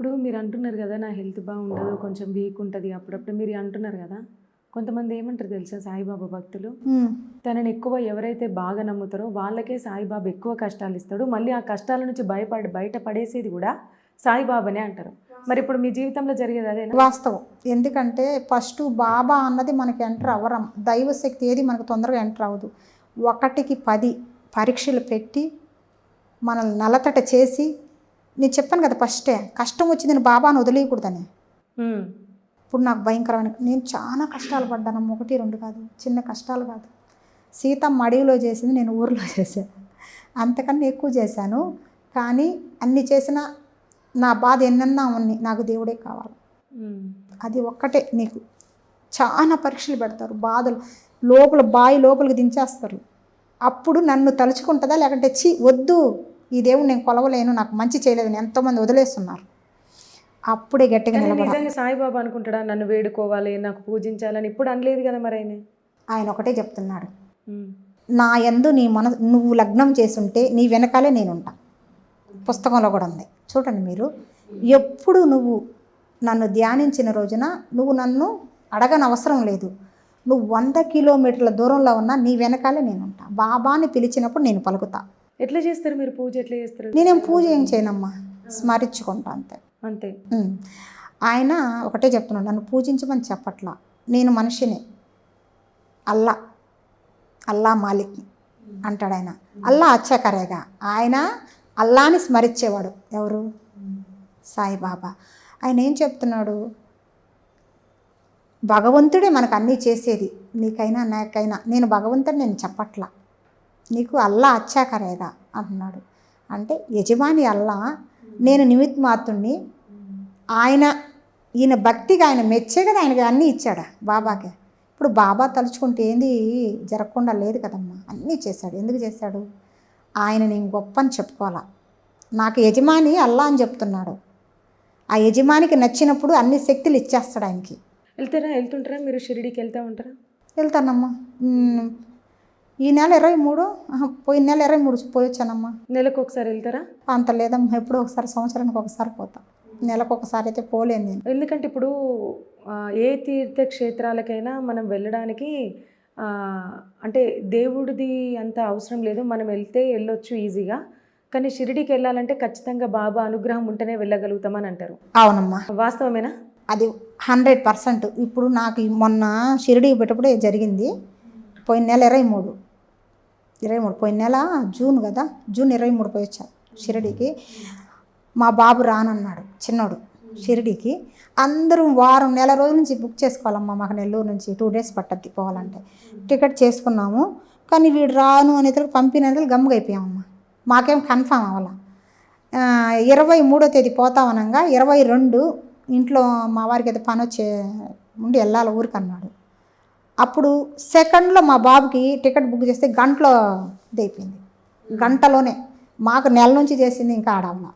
ఇప్పుడు మీరు అంటున్నారు కదా నా హెల్త్ బాగుండదు కొంచెం వీక్ ఉంటుంది అప్పుడప్పుడు మీరు అంటున్నారు కదా కొంతమంది ఏమంటారు తెలుసా సాయిబాబా భక్తులు. తనని ఎక్కువ ఎవరైతే బాగా నమ్ముతారో వాళ్ళకే సాయిబాబా ఎక్కువ కష్టాలు ఇస్తాడు మళ్ళీ ఆ కష్టాల నుంచి భయపడి బయట పడేసేది కూడా సాయిబాబానే అంటారు. మరి ఇప్పుడు మీ జీవితంలో జరిగేది అదేనా? వాస్తవం. ఎందుకంటే ఫస్ట్ బాబా అన్నది మనకి ఎంటర్ అవ్వరం. దైవశక్తి ఏది మనకు తొందరగా ఎంటర్ అవ్వదు. ఒకటికి పది పరీక్షలు పెట్టి మనల్ని నలతట చేసి నేను చెప్పాను కదా ఫస్టే కష్టం వచ్చింది నేను బాబాను వదిలేయకూడదని. ఇప్పుడు నాకు భయంకరమైన నేను చాలా కష్టాలు పడ్డాను ఒకటి రెండు కాదు చిన్న కష్టాలు కాదు. సీతమ్మ అడవిలో చేసింది నేను ఊరిలో చేశాను అంతకన్నా ఎక్కువ చేశాను కానీ అన్ని చేసిన నా బాధ ఎన్నన్నా ఉన్నాయి నాకు దేవుడే కావాలి. అది ఒక్కటే నీకు. చాలా పరీక్షలు పెడతారు బాధలు. లోపల బాయి లోపలికి దించేస్తారు. అప్పుడు నన్ను తలుచుకుంటుందా లేకుంటే చి వద్దు. ఈ దేవుడు నేను కొలవలేను నాకు మంచి చేయలేదని ఎంతోమంది వదిలేస్తున్నారు. అప్పుడే గట్టిగా నిజంగా సాయిబాబా అనుకుంటాడా నన్ను వేడుకోవాలి నాకు పూజించాలని? ఇప్పుడు అనలేదు కదా మరి ఆయన? ఆయన ఒకటే చెప్తున్నాడు. నా యందు నీ మన నువ్వు లగ్నం చేసుంటే నీ వెనకాలే నేనుంటా. పుస్తకంలో కూడా ఉంది. చూడండి మీరు ఎప్పుడు నువ్వు నన్ను ధ్యానించిన రోజున నువ్వు నన్ను అడగని అవసరం లేదు. నువ్వు వంద కిలోమీటర్ల దూరంలో ఉన్నా నీ వెనకాలే నేనుంటా. బాబాని పిలిచినప్పుడు నేను పలుకుతా. ఎట్లా చేస్తారు మీరు పూజ? ఎట్లా చేస్తారు? నేనేం పూజ ఏం చేయనమ్మా. స్మరించుకుంటా అంతే. అంతే. ఆయన ఒకటే చెప్తున్నాడు నన్ను పూజించమని చెప్పట్లా. నేను మనిషిని. అల్లా. అల్లా మాలిక్ అంటాడు ఆయన. అల్లా అచ్చకరేగా ఆయన అల్లాని స్మరించేవాడు. ఎవరు? సాయిబాబా. ఆయన ఏం చెప్తున్నాడు? భగవంతుడే మనకు అన్నీ చేసేది. నీకైనా నాకైనా. నేను భగవంతుడు నేను చెప్పట్లా. నీకు అల్లా అచ్చాకరేగా అంటున్నాడు అంటే యజమాని అల్లా నేను నిమిత్ మాత్రుణ్ణి ఆయన ఈయన భక్తిగా ఆయన మెచ్చే కదా ఆయనకి అన్నీ ఇచ్చాడా బాబాకి? ఇప్పుడు బాబా తలుచుకుంటే ఏంది? జరగకుండా లేదు కదమ్మా అన్నీ చేశాడు. ఎందుకు చేశాడు? ఆయన నేను గొప్ప అని చెప్పుకోవాలా? నాకు యజమాని అల్లా అని చెప్తున్నాడు. ఆ యజమానికి నచ్చినప్పుడు అన్ని శక్తులు ఇచ్చేస్తాడు ఆయనకి. వెళ్తారా? వెళ్తుంటారా? మీరు షిరిడీకి వెళ్తా ఉంటారా? వెళ్తానమ్మా. ఈ నెల ఇరవై మూడు పోయిన నెల ఇరవై మూడు పోయొచ్చానమ్మా. నెలకు ఒకసారి వెళ్తారా? అంత లేదమ్మా ఎప్పుడో ఒకసారి సంవత్సరానికి ఒకసారి పోతా. నెలకు ఒకసారి అయితే పోలేను నేను. ఎందుకంటే ఇప్పుడు ఏ తీర్థక్షేత్రాలకైనా మనం వెళ్ళడానికి అంటే దేవుడిది అంత అవసరం లేదు. మనం వెళ్తే వెళ్ళొచ్చు ఈజీగా. కానీ షిరిడీకి వెళ్ళాలంటే ఖచ్చితంగా బాబా అనుగ్రహం ఉంటేనే వెళ్ళగలుగుతామని అంటారు. అవునమ్మా. వాస్తవమేనా? అది హండ్రెడ్ పర్సెంట్. ఇప్పుడు నాకు మొన్న షిరిడీకి పెట్టినప్పుడే జరిగింది. పోయిన నెల ఇరవై మూడు. ఇరవై మూడు పోయిన నెల జూన్ కదా జూన్ ఇరవై మూడు పోయి వచ్చా షిరిడీకి. మా బాబు రానన్నాడు చిన్నోడు షిరిడీకి. అందరూ వారం నెల రోజుల నుంచి బుక్ చేసుకోవాలమ్మా మాకు నెల్లూరు నుంచి టూ డేస్ పట్టద్ది పోవాలంటే. టికెట్ చేసుకున్నాము కానీ వీడు రాను అనేది పంపినందుకు గమ్ముగా అయిపోయామమ్మా. మాకేం కన్ఫామ్ అవ్వాల. ఇరవై మూడో తేదీ పోతామనగా ఇరవై రెండు ఇంట్లో మా వారికి అయితే పని వచ్చే ఉండి వెళ్ళాలి ఊరికి అన్నాడు అప్పుడు సెకండ్లో మా బాబుకి టికెట్ బుక్ చేస్తే గంటలో ఇది అయిపోయింది గంటలోనే మాకు నెల నుంచి చేసింది ఇంకా ఆడమ్మ